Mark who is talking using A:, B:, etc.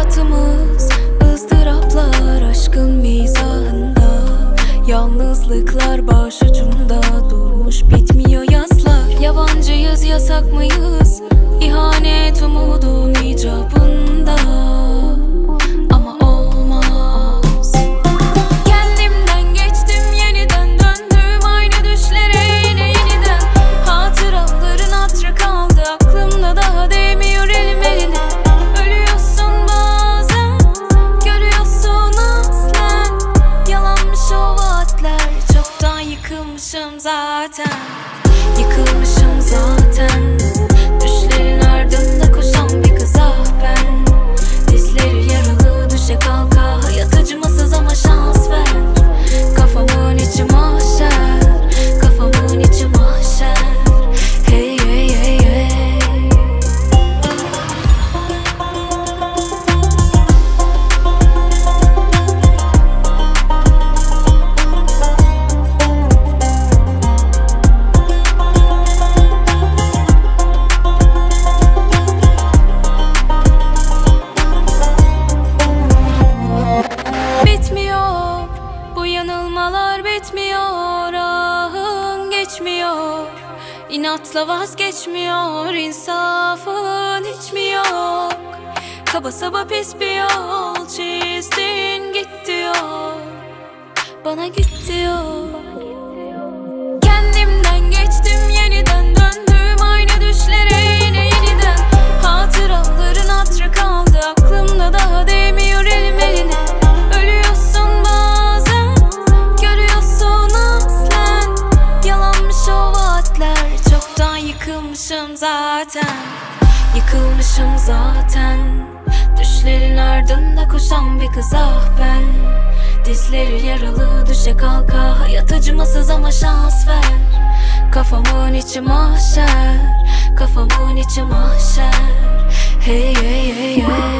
A: Hayatımız ızdıraplar aşkın mizahında. Yalnızlıklar başucumda durmuş bitmiyor yaslar. Yabancıyız yasak mıyız? Zaten Yıkılmışım zaten geçmiyor. İnatla vazgeçmiyor insafın hiç mi yok? Kaba saba pis bir yol yıkılmışım zaten. Yıkılmışım zaten. Düşlerin ardında koşan bir kız ah ben. Dizleri yaralı düşe kalka. Hayat acımasız ama şans ver. Kafamın içi mahşer. Kafamın içi mahşer. Hey hey hey hey